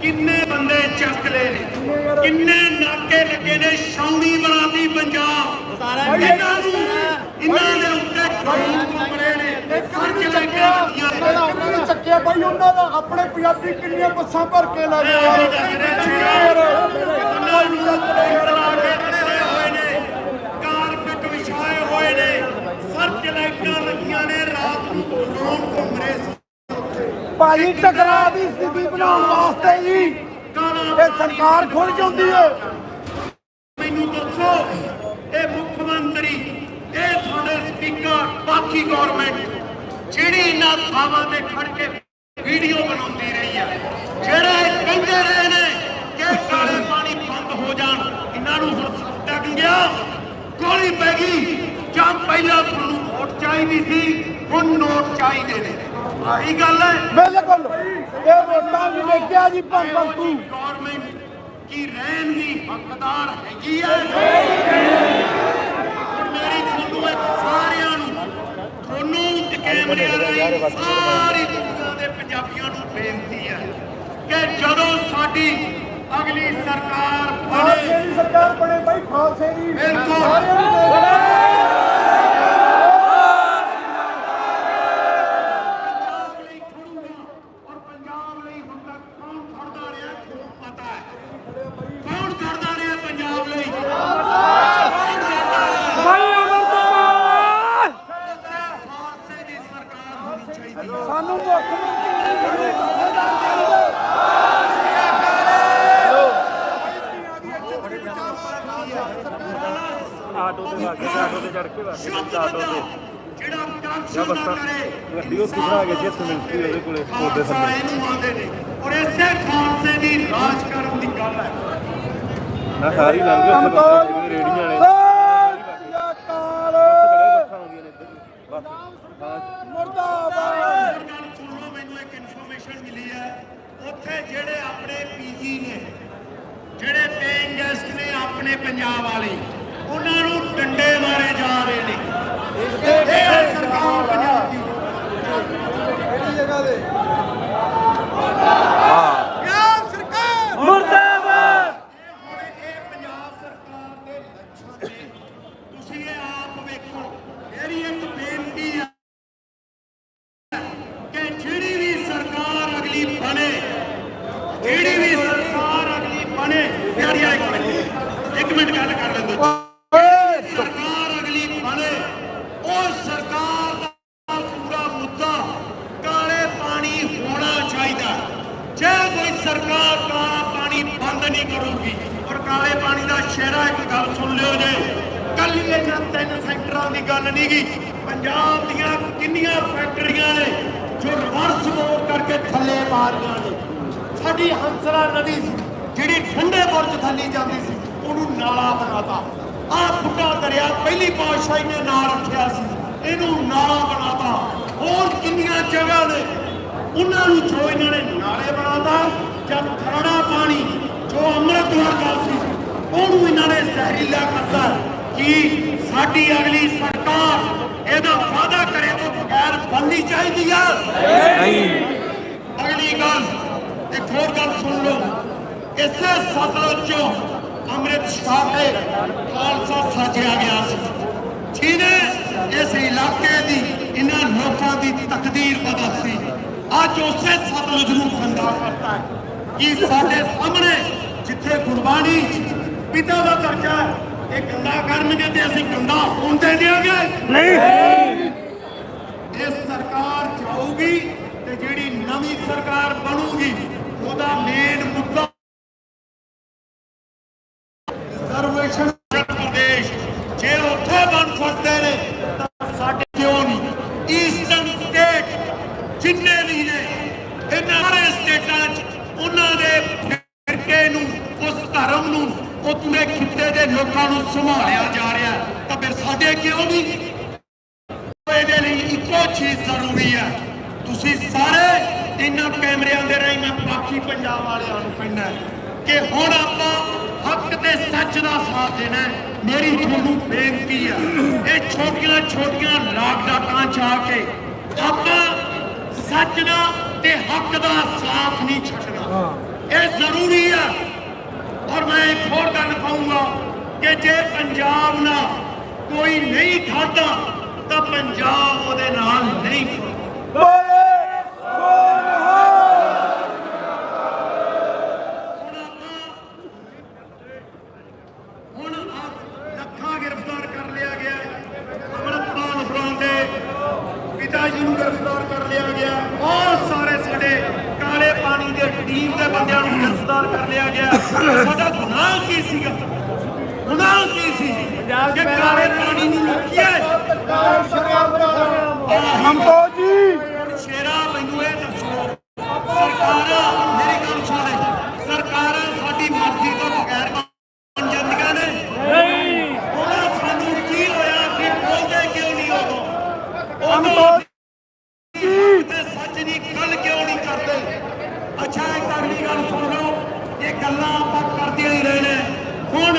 ਕਿੰਨੇ ਬੰਦੇ ਚੱਕ ਲਏ ਨੇ? ਕਿੰਨੇ ਨਾਕੇ ਲੱਗੇ ਨੇ? ਛਾਉਣੀ ਬਣਾਤੀ ਪੰਜਾਬ। ਇਹਨਾਂ ਨੂੰ ਇਹਨਾਂ ਦੇ ਉੱਤੇ ਕੰਬਰੇ ਨੇ ਮੇਰਾ ਉਹਨਾਂ ਨੇ। ਚੱਕਿਆ ਬਾਈ ਉਹਨਾਂ ਦਾ ਆਪਣੇ ਪੰਜਾਬੀ ਕਿੰਨੀਆਂ ਬੱਸਾਂ ਭਰ ਕੇ ਲੈ ਗਏ ਯਾਰ ਉਹਨਾਂ ਨੂੰ ਲਾ ਕੇ ਖੜੇ ਹੋਏ ਨੇ ਕਾਰਪੇਟ ਵਿਛਾਏ ਹੋਏ ਨੇ ਸਰਚ ਲਾਈਟਾਂ ਲੱਗੀਆਂ ਨੇ ਰਾਤ ਨੂੰ ਡਰੋਨ ਘੁੰਮ ਰਹੇ ਸੀ ਭਾਈ ਟਕਰਾ ਦੀ ਸਥਿਤੀ ਬਣਾਉਣ ਵਾਸਤੇ ਜੀ ਇਹ ਸਰਕਾਰ ਖੁੱਲ ਜਾਂਦੀ ਹੈ। ਮੈਨੂੰ ਦੱਸੋ, ਇਹ ਮੁੱਖ ਮੰਤਰੀ, ਇਹ ਤੁਹਾਡੇ ਸਪੀਕਰ, ਬਾਕੀ ਗਵਰਨਮੈਂਟ ਜਿਹੜੀ ਇਹਨਾਂ ਥਾਵਾਂ ਤੇ ਖੜ ਕੇ ਵੀਡੀਓ ਬਣਾਉਂਦੀ ਰਹੀ ਹੈ, ਜਿਹੜਾ ਕਹਿੰਦੇ ਰਹੇ ਨੇ ਕਿ ਕਾਲੇ ਪਾਣੀ ਬੰਦ ਹੋ ਜਾਣ, ਇਹਨਾਂ ਨੂੰ ਹੁਣ ਸੱਟਕ ਗਿਆ, ਗੋਲੀ ਪੈ ਗਈ, ਜਾਂ ਪਹਿਲਾਂ ਤੁਹਾਨੂੰ ਵੋਟ ਚਾਹੀਦੀ ਸੀ, ਹੁਣ ਨੋਟ ਚਾਹੀਦੇ ਨੇ। ਆਹੀ ਗੱਲ ਹੈ। ਬਿਲਕੁਲ। ਇਹ ਵੋਟਾਂ ਵੀ ਵੇਖਿਆ ਜੀ ਭੰਗ ਤੂੰ। ਗਵਰਨਮੈਂਟ ਕੀ ਰਹਿਣ ਦੀ ਹੱਕਦਾਰ ਹੈਗੀ ਹੈ ਮੇਰੀ ਤੁਹਾਨੂੰ ਇੱਕ ਸਾਰਿਆਂ ਨੂੰ ਤੁਹਾਨੂੰ ਤੇ ਕੈਮਰਿਆਂ ਰਾਹੀਂ ਸਾਰੀ ਦੁਨੀਆ ਦੇ ਪੰਜਾਬੀਆਂ ਨੂੰ ਬੇਨਤੀ ਹੈ ਕਿ ਜਦੋਂ ਸਾਡੀ ਅਗਲੀ ਸਰਕਾਰ ਖਾਲਸੇ ਬਣੇ ਦੀ ਸਰਕਾਰ ਬਣੇ ਬਾਈ ਖਾਲਸੇ ਦੀ ਬਿਲਕੁਲ। ਸਾਰਿਆਂ ਨੂੰ ਦੇ- ਪੰਜਾਬ ਲਈ ਖੜੂਗਾ ਔਰ ਪੰਜਾਬ ਲਈ ਹੁਣ ਤੱਕ ਕੌਣ ਖੜਦਾ ਰਿਹਾ ਤੁਹਾਨੂੰ ਪਤਾ ਹੈ ਕੌਣ ਖੜਦਾ ਰਿਹਾ ਪੰਜਾਬ ਲਈ ਕੌਣ ਖੜਦਾ ਰਿਹਾ ਭਾਈ ਅਮਰਦਾਸ ਖਾਲਸੇ ਦੀ ਸਰਕਾਰ ਹੋਣੀ ਚਾਹੀਦੀ ਹੈ ਸਾਨੂੰ ਮੁੱਖ ਮੰਤਰੀ ਦੀ ਜਥੇਦਾਰ ਚਾਹੀਦਾ ਆਟੋ ਤੇ ਲਾ ਕੇ ਆਟੋ ਤੇ ਚੜ ਕੇ ਵਾ ਕੇ ਆਟੋ ਤੇ ਜਿਹੜਾ ਬੱਸਾਂ। ਕਰੇ ਗੱਡੀ ਉੱਥੇ ਬਣਾ ਕੇ ਜਿੱਥੇ ਮਿਲਦੀ ਉਹਦੇ ਕੋਲੇ ਉਹਦੇ ਸਾਹਮਣੇ ਇਹਨੂੰ ਆਉਂਦੇ ਨੇ ਔਰ ਇਸੇ ਖਾਲਸੇ ਦੀ ਰਾਜ ਕਰਨ ਦੀ ਗੱਲ ਹੈ ਨਾ ਸਾਰੀ ਲੰਘ ਜਿਹੜੀਆਂ ਰੇੜੀਆਂ ਨੇ ਸਤਿ ਸ੍ਰੀ ਅਕਾਲ ਬੱਸਾਂ। ਮੁਰਦਾਬਾਦ। ਗੱਲ ਸੁਣ ਲਓ ਮੈਨੂੰ ਇੱਕ ਇਨਫੋਰਮੇਸ਼ਨ ਮਿਲੀ ਹੈ। ਉੱਥੇ ਜਿਹੜੇ ਆਪਣੇ ਪੀਜੀ ਨੇ ਜਿਹੜੇ ਪੇਇੰਗ ਗੈਸਟ ਨੇ ਆਪਣੇ ਪੰਜਾਬ ਵਾਲੇ ਉਹਨਾਂ ਨੂੰ ਡੰਡੇ ਮਾਰੇ ਜਾ ਰਹੇ ਨੇ। ਇਹ ਸਰਕਾਰ ਪੰਜਾਬ ਦੀ ਕਿਹੜੀ ਜਗ੍ਹਾ ਦੇ ਪੰਜਾਬ ਸਰਕਾਰ ਮੁਰਦਾਬਾਦ ਹੁਣ ਇਹ ਪੰਜਾਬ ਸਰਕਾਰ ਦੇ ਲੱਛਣ ਨੇ ਤੁਸੀਂ ਇਹ ਆਪ ਵੇਖੋ ਮੇਰੀ ਇੱਕ ਬੇਨਤੀ ਹੈ ਕਿ ਜਿਹੜੀ ਵੀ ਸਰਕਾਰ ਅਗਲੀ ਬਣੇ ਜਿਹੜੀ ਵੀ ਸਰਕਾਰ ਅਗਲੀ ਬਣੇ ਯਾਰ ਯਾਰ ਇੱਕ ਮਿੰਟ ਇੱਕ ਮਿੰਟ ਗੱਲ ਕਰ ਲੈਂਦੇ ਸਰਕਾਰ ਅਗਲੀ ਬਣੇ। ਉਹ ਸਰਕਾਰ ਦਾ ਪੂਰਾ ਮੁੱਦਾ ਕਾਲੇ ਪਾਣੀ ਹੋਣਾ ਚਾਹੀਦਾ। ਜੇ ਕੋਈ ਸਰਕਾਰ ਕਾਲਾ ਪਾਣੀ ਬੰਦ ਨਹੀਂ ਕਰੂਗੀ ਔਰ ਕਾਲੇ ਪਾਣੀ ਦਾ ਸ਼ਹਿਰਾ ਇੱਕ ਗੱਲ ਸੁਣ ਲਿਓ ਜੇ ਕੱਲੀ ਇਹਨਾਂ ਤਿੰਨ ਸੈਕਟਰਾਂ ਦੀ ਗੱਲ ਨਹੀਂ ਗੀ ਪੰਜਾਬ ਦੀਆਂ ਕਿੰਨੀਆਂ ਫੈਕਟਰੀਆਂ ਨੇ ਜੋ ਰਿਵਰਸ ਮੋੜ ਕਰਕੇ ਥੱਲੇ ਮਾਰੀਆਂ ਨੇ। ਸਾਡੀ ਹੰਸਰਾ ਨਦੀ ਸੀ। ਜਿਹੜੀ ਠੰਡੇ ਬੁਰਜ ਥੱਲੇ ਜਾਂਦੀ ਸੀ, ਉਹਨੂੰ ਨਾਲਾ ਬਣਾਤਾ। ਆਹ ਬੁੱਢਾ ਦਰਿਆ ਪਹਿਲੀ ਪਾਤਸ਼ਾਹੀ ਨੇ ਨਾਂ ਰੱਖਿਆ ਸੀ, ਇਹਨੂੰ ਨਾਲਾ ਬਣਾਤਾ। ਹੋਰ ਕਿੰਨੀਆਂ ਜਗ੍ਹਾ ਨੇ? ਉਹਨਾਂ ਨੂੰ ਜੋ ਇਹਨਾਂ ਨੇ ਨਾਲੇ ਬਣਾਤਾ, ਜਦ ਖਰੜਾ ਪਾਣੀ, ਜੋ ਅੰਮ੍ਰਿਤ ਵਰਗਾ ਸੀ, ਉਹਨੂੰ ਇਹਨਾਂ ਨੇ ਜ਼ਹਿਰੀਲਾ ਕਰਤਾ। ਕਿ ਸਾਡੀ ਅਗਲੀ ਸਰਕਾਰ ਇਹਦਾ ਵਾਅਦਾ ਕਰੇ ਤੋਂ ਬਗੈਰ ਬੰਦੀ ਚਾਹੀਦੀ ਆ? ਅਗਲੀ ਗੱਲ ਇੱਕ ਹੋਰ ਗੱਲ ਸੁਣ ਲਓ ਇਸੇ ਸਤਲੁਜ ਚੋਂ ਅੰਮ੍ਰਿਤ ਛਕਾ ਕੇ ਖਾਲਸਾ ਸਾਜਿਆ ਗਿਆ ਸੀ। ਜਿਹਨੇ ਇਸ ਇਲਾਕੇ ਦੀ ਇਹਨਾਂ ਲੋਕਾਂ ਦੀ ਤਕਦੀਰ ਬਦਲਤੀ। ਅੱਜ ਉਸੇ ਸਤਲੁਜ ਨੂੰ ਗੰਦਾ ਕਰਤਾ ਹੈ। ਕਿ ਸਾਡੇ ਸਾਹਮਣੇ ਜਿੱਥੇ ਗੁਰਬਾਣੀ ਪਿਤਾ ਦਾ ਦਰਜਾ ਇਹ ਗੰਦਾ ਕਰਨਗੇ ਤੇ ਅਸੀਂ ਗੰਦਾ ਹੋਣ ਦੇ ਦਿਆਂਗੇ? ਨਹੀਂ। ਇਹ ਸਰਕਾਰ ਜਾਊਗੀ ਤੇ ਜਿਹੜੀ ਨਵੀਂ ਸਰਕਾਰ ਬਣੂਗੀ ਉਹਦਾ ਮੇਨ ਮੁੱਦਾ ਰਿਜ਼ਰਵੇਸ਼ਨ ਪ੍ਰਦੇਸ਼ ਜੇ ਉੱਥੇ ਬਣ ਸਕਦੇ ਨੇ ਤਾਂ ਸਾਡੇ ਕਿਉਂ ਨਹੀਂ ਈਸਟਰਨ ਸਟੇਟ ਜਿੰਨੇ ਵੀ ਨੇ ਇਹਨਾਂ ਸਾਰੇ ਸਟੇਟਾਂ 'ਚ ਉਹਨਾਂ ਦੇ ਫਿਰਕੇ ਨੂੰ ਉਸ ਧਰਮ ਨੂੰ ਉਹ ਪੂਰੇ ਖਿੱਤੇ ਦੇ ਲੋਕਾਂ ਨੂੰ ਸੰਭਾਲਿਆ ਜਾ ਰਿਹਾ ਹੈ। ਤਾਂ ਫਿਰ ਸਾਡੇ ਕਿਉਂ ਨਹੀਂ ਇਹਦੇ ਲਈ ਇੱਕੋ ਚੀਜ਼ ਜ਼ਰੂਰੀ ਹੈ ਤੁਸੀਂ ਸਾਰੇ ਇਹਨਾਂ ਕੈਮਰਿਆਂ ਦੇ ਰਾਹੀਂ ਮੈਂ ਬਾਕੀ ਪੰਜਾਬ ਵਾਲਿਆਂ ਨੂੰ ਕਹਿੰਦਾ ਕਿ ਹੁਣ ਆਪਾਂ ਹੱਕ ਤੇ ਸੱਚ ਦਾ ਸਾਥ ਦੇਣਾ। ਮੇਰੀ ਤੁਹਾਨੂੰ ਬੇਨਤੀ ਹੈ ਇਹ ਛੋਟੀਆਂ ਛੋਟੀਆਂ ਲਾਗ ਡਾਕਾਂ ਚ ਆ ਕੇ ਆਪਾਂ ਸੱਚ ਦਾ ਤੇ ਹੱਕ ਦਾ ਸਾਥ ਨਹੀਂ ਛੱਡਣਾ। ਇਹ ਜ਼ਰੂਰੀ ਹੈ ਔਰ ਮੈਂ ਇੱਕ ਹੋਰ ਗੱਲ ਕਹੂੰਗਾ ਕਿ ਜੇ ਪੰਜਾਬ ਨਾਲ ਕੋਈ ਨਹੀਂ ਖੜਦਾ ਤਾਂ ਪੰਜਾਬ ਉਹਦੇ ਨਾਲ ਨਹੀਂ ਖੜਦਾ ਬੋਲੇ ਸੋਨਹਾ ਹੁਣ ਆਹ ਲੱਖਾਂ ਗ੍ਰਿਫਤਾਰ ਕਰ ਲਿਆ ਗਿਆ ਅਮਰਪਾਲ ਫਰਾਂ ਦੇ ਪਿਤਾ ਜੀ ਨੂੰ ਗ੍ਰਿਫਤਾਰ ਕਰ ਲਿਆ ਗਿਆ ਬਹੁਤ ਸਾਰੇ ਸਾਡੇ ਕਾਲੇ ਪਾਣੀ ਦੇ ਟੀਮ ਦੇ ਬੰਦਿਆਂ ਨੂੰ ਗ੍ਰਿਫਤਾਰ ਕਰ ਲਿਆ ਗਿਆ ਸਾਡਾ ਗੁਨਾਹ ਕੀ ਸੀਗਾ ਗੁਨਾਹ ਕੀ ਕਾਲੇ ਪਾਣੀ ਨੂੰ ਰੋਕਿਆ ਹੰਬੋ ਜੀ ਹੁਣ ਸ਼ੇਰਾ ਮੈਨੂੰ ਇਹ ਦੱਸੋ ਸਰਕਾਰਾਂ ਮੇਰੀ ਗੱਲ ਸੁਣ ਸਰਕਾਰਾਂ ਸਾਡੀ ਮਰਜ਼ੀ ਤੋਂ ਬਗੈਰ ਬਣ ਜਾਂਦੀਆਂ ਨੇ ਨਹੀਂ ਉਹਨਾਂ ਸਾਨੂੰ ਕੀ ਹੋਇਆ ਸੀ ਬੋਲਦੇ ਕਿਉਂ ਨਹੀਂ ਉਦੋਂ ਹੰਬੋ ਉਦੋਂ ਤੇ ਸੱਚ ਦੀ ਗੱਲ ਕਿਉਂ ਨਹੀਂ ਕਰਦੇ ਅੱਛਾ ਇੱਕ ਅਗਲੀ ਗੱਲ ਸੁਣ ਲਓ ਇਹ ਗੱਲਾਂ ਆਪਾਂ ਕਰਦੇ ਹੀ ਰਹੇ ਨੇ ਹੁਣ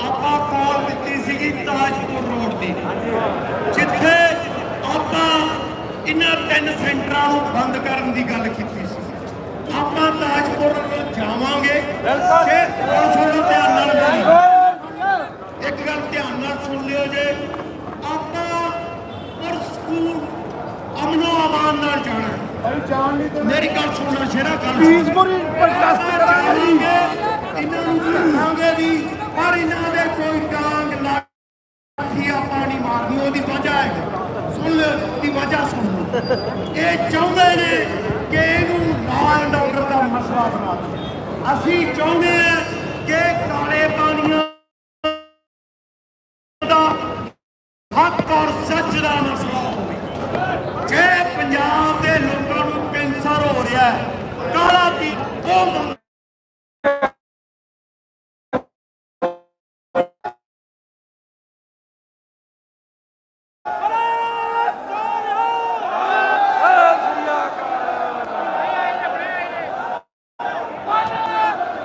ਆਪਾਂ ਕਾਲ ਦਿੱਤੀ ਸੀਗੀ ਤਾਜਪੁਰ ਰੋਡ ਦੀ ਜਿੱਥੇ ਆਪਾਂ ਇਹਨਾਂ ਤਿੰਨ ਸੈਂਟਰਾਂ ਨੂੰ ਬੰਦ ਕਰਨ ਦੀ ਗੱਲ ਕੀਤੀ ਸੀ। ਆਪਾਂ ਤਾਜਪੁਰ ਨੂੰ ਜਾਵਾਂਗੇ। ਸੁਣ ਧਿਆਨ ਨਾਲ ਇੱਕ ਗੱਲ ਧਿਆਨ ਨਾਲ ਸੁਣ ਲਿਓ ਜੇ। ਆਪਾਂ ਪਰ ਸਕੂਲ ਅਮਨੋ ਆਮਾਨ ਨਾਲ ਜਾਣਾ। ਮੇਰੀ ਗੱਲ ਸੁਣਨਾ ਸ਼ੇਰਾ ਗੱਲ। ਪੀਸਫੁਲੀ ਪ੍ਰੋਟੈਸਟ ਕਰਾਂਗੇ ਇਹਨਾਂ ਨੂੰ ਰੱਖਾਂਗੇ ਵੀ ਪਰ ਇਹਨਾਂ ਦੇ ਕੋਈ ਡਾਂਗ ਲਾਠੀ ਆਪਾਂ ਨਹੀਂ ਮਾਰਨੀ ਉਹਦੀ ਵਜ੍ਹਾ ਹੈ। ਸੁਣ ਦੀ ਵਜ੍ਹਾ ਸੁਣ। ਇਹ ਚਾਹੁੰਦੇ ਨੇ ਕਿ ਇਹਨੂੰ ਲਾਅ ਐਂਡ ਦਾ ਮਸਲਾ ਬਣਾ ਅਸੀਂ ਚਾਹੁੰਦੇ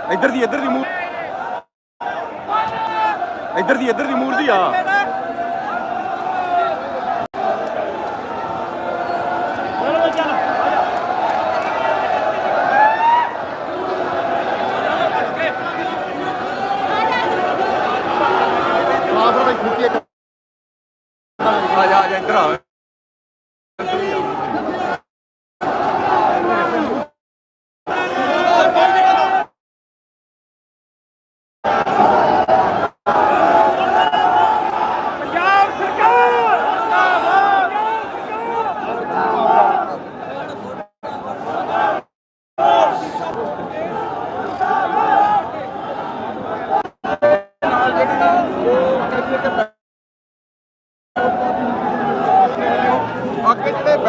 ਇੱਧਰ ਦੀ ਇੱਧਰ ਦੀ ਮੂਰ ਇੱਧਰ ਦੀ ਇੱਧਰ ਦੀ ਮੂਰਤੀ ਆ ਆ ਜਾ ਆ ਜਾ ਇੱਧਰ ਆ